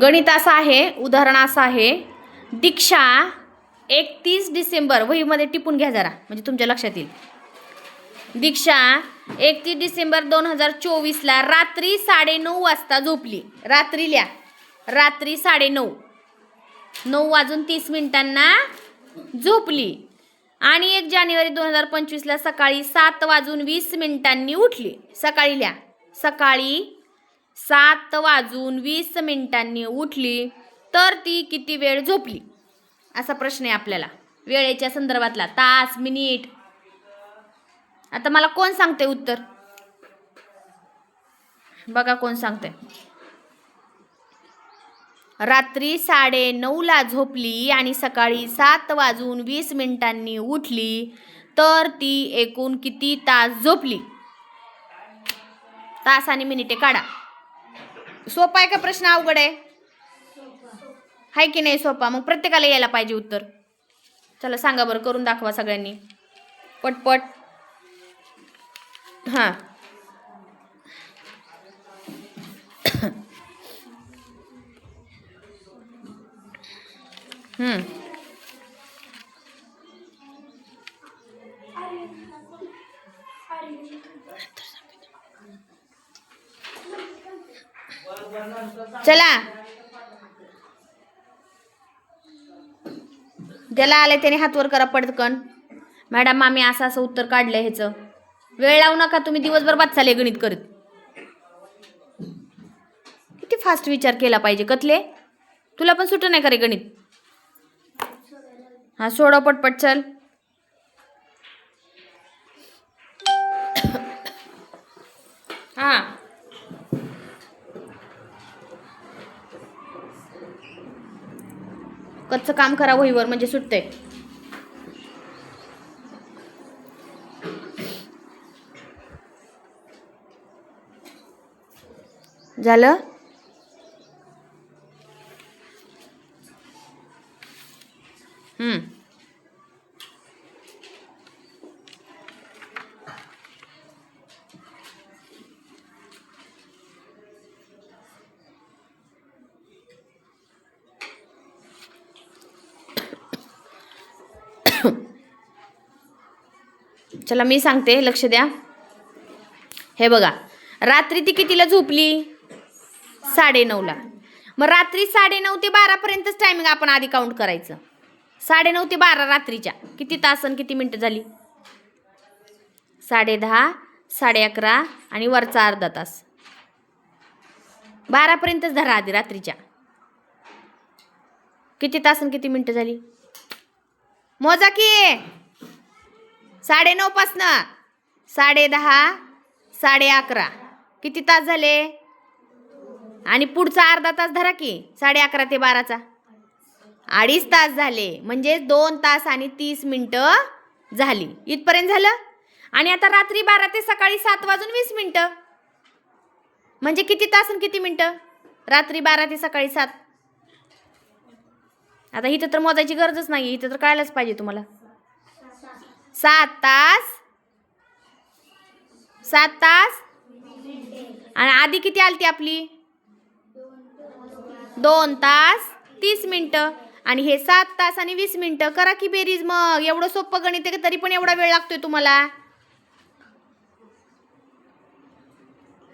गणित असं आहे उदाहरण असं आहे. दीक्षा एकतीस डिसेंबर वहीमध्ये टिपून घ्या जरा म्हणजे तुमच्या लक्षात येईल. दीक्षा एकतीस डिसेंबर दोन हजार चोवीसला रात्री साडेनऊ वाजता झोपली. रात्रील्या रात्री साडेनऊ. नऊ वाजून तीस मिनिटांना झोपली. आणि एक जानेवारी दोन हजार पंचवीसला सकाळी सात वाजून वीस मिनिटांनी उठली. सकाळी लिहा. सकाळी सात वाजून वीस मिनिटांनी उठली तर ती किती वेळ झोपली? असा प्रश्न आहे आपल्याला. वेळेच्या संदर्भातला. तास मिनिट. आता मला कोण सांगते उत्तर? बघा कोण सांगते रात्री साडे नऊला झोपली आणि सकाळी सात वाजून वीस मिनिटांनी उठली तर ती एकूण किती तास झोपली? तास आणि मिनिटे काढा. सोपा आहे का प्रश्न अवघड आहे? आहे की नाही सोपा? मग प्रत्येकाला यायला पाहिजे उत्तर. चला सांगा बरं करून दाखवा सगळ्यांनी. पटपट. हां. हम्म. चला. ज्याला आले त्याने हात वर करा पटकन. मॅडम आम्ही असं असं उत्तर काढलं ह्याचं. वेळ लावू नका तुम्ही दिवसभर बाद चाले गणित करत. किती फास्ट विचार केला पाहिजे कतले तुला पण सुट नाही करे गणित? हा सोडव पटपट चल. हा. कच्चं काम करा वहीवर म्हणजे सुटते झालं? चला मी सांगते लक्ष द्या. हे बघा रात्री ती कितीला झोपली? साडेनऊला. मग रात्री साडेनऊ ते बारापर्यंतच टायमिंग आपण आधी काउंट करायचं. साडेनऊ ते बारा रात्रीच्या. किती तास आणि किती मिनटं झाली? साडे दहा साडे अकरा आणि वरचा अर्धा तास. बारापर्यंतच धरा आधी रात्रीच्या. किती तास आणि किती मिनटं झाली? मोजा की! साडेनऊपासनं साडे दहा साडे अकरा किती तास झाले? आणि पुढचा अर्धा तास धरा की साडे अकरा ते बाराचा. अडीच तास झाले. म्हणजे दोन तास आणि तीस मिनटं झाली. इथपर्यंत झालं? आणि आता रात्री बारा ते सकाळी सात वाजून वीस मिनटं. म्हणजे किती तास आणि किती मिनटं? रात्री बारा ते सकाळी सात. आता इथं तर मोजायची गरजच नाही इथं तर कळायलाच पाहिजे तुम्हाला. सात तास. सात तास. आणि आधी किती आलती आपली? दोन तास. तीस मिनटं. आणि हे सात तास आणि वीस मिनटं. करा की बेरीज मग. एवढं सोपं गणित आहे का? तरी पण एवढा वेळ लागतोय तुम्हाला.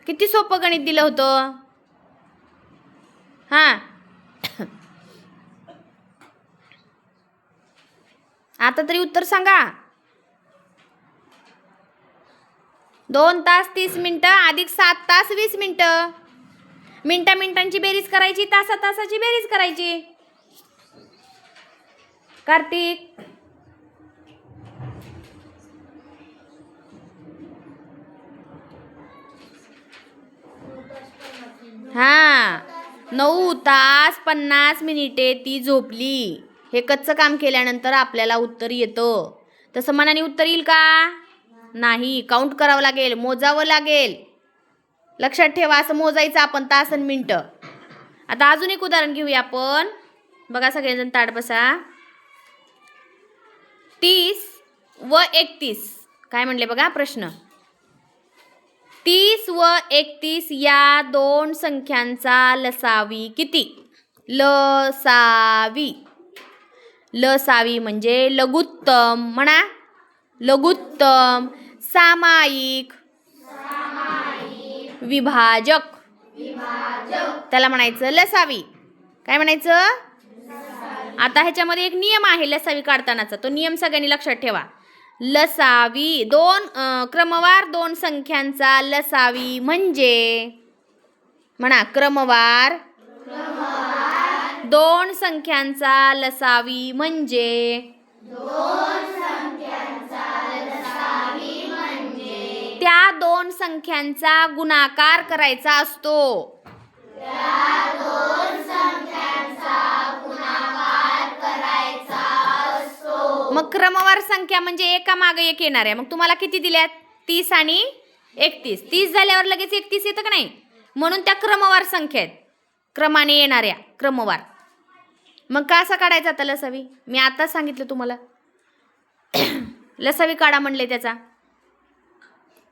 किती सोपं गणित दिलं होतं? हां. आता तरी उत्तर सांगा. दोन तास तीस मिनटं अधिक सात तास वीस मिनटं. मिनटा मिनटांची बेरीज करायची तासा तासाची बेरीज करायची. कार्तिक. हा. नऊ तास पन्नास मिनिटे ती झोपली. हे कच्चं काम केल्यानंतर आपल्याला उत्तर येतं. तसं मनाने उत्तर येईल का? नाही काउंट करावं लागेल मोजावं लागेल. लक्षात ठेवा असं मोजायचं आपण तास आणि मिनटं. आता अजून एक उदाहरण घेऊया आपण. बघा सगळेजण ताट बसा. तीस व एकतीस. काय म्हणले बघा प्रश्न. तीस व एकतीस या दोन संख्यांचा लसावी किती? लसावी. लसावी म्हणजे लघुत्तम म्हणा. लघुत्तम सामायिक विभाजक. त्याला म्हणायचं लसावी. काय म्हणायचं? आता ह्याच्यामध्ये एक नियम आहे लसावी काढतानाचा. तो नियम सगळ्यांनी लक्षात ठेवा. लसावी दोन क्रमवार दोन संख्यांचा लसावी म्हणजे? म्हणा क्रमवार दोन संख्यांचा लसावी म्हणजे? त्या दोन संख्यांचा गुणाकार करायचा असतो. मग क्रमवार संख्या म्हणजे एका मागे एक येणार आहे. मग तुम्हाला किती दिल्यात? तीस आणि एकतीस. तीस झाल्यावर लगेच एकतीस येतं का नाही? म्हणून त्या क्रमवार संख्या आहेत. क्रमाने येणाऱ्या क्रमवार. मग का असा काढायचा आता लसावी? मी आताच सांगितलं तुम्हाला. लसावी काढा म्हणले त्याचा.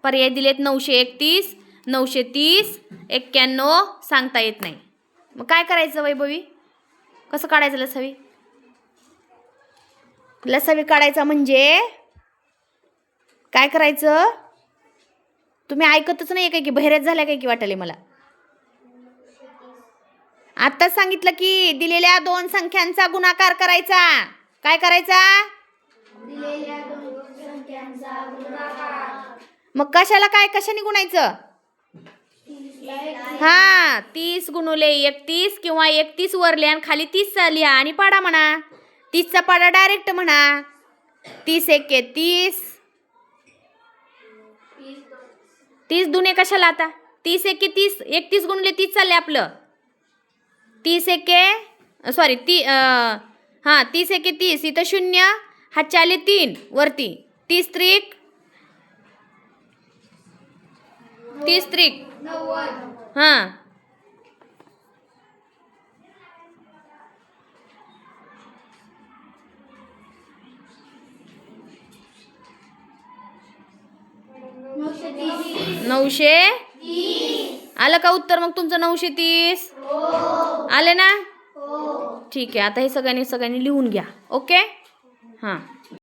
पर्याय दिलेत नऊशे एकतीस नऊशे तीस एक्क्याण्णव सांगता येत नाही. मग काय करायचं वैभवी? कसं काढायचं लसावी? लसावी काढायचा म्हणजे काय करायचं? तुम्ही ऐकतच नाही काय की बहिऱ्यात झाल्या काय की वाटले मला? आत्ताच सांगितलं की दिलेल्या दोन संख्यांचा गुणाकार करायचा. काय करायचा? मग कशाला काय? कशाने गुणायचं? हा तीस गुणुले एकतीस किंवा एकतीस वरले आणि खाली तीस लिहा आणि पाडा म्हणा. तीसचा पाडा डायरेक्ट म्हणा. तीस एके तीस. तीस दुने कशाला आता? तीस एके तीस. एकतीस गुणले तीस चालले आपलं. तीस एके सॉरी ती हां तीस एके तीस. इथं शून्य हातच्या आले तीन वरती. तीस त्रिक तीस त्रिक. हां. नऊशे आलं का उत्तर मग तुमचं नऊशे तीस? आले ना? ठीक आहे आता हे सगळ्यांनी सगळ्यांनी लिहून घ्या. ओके? हां.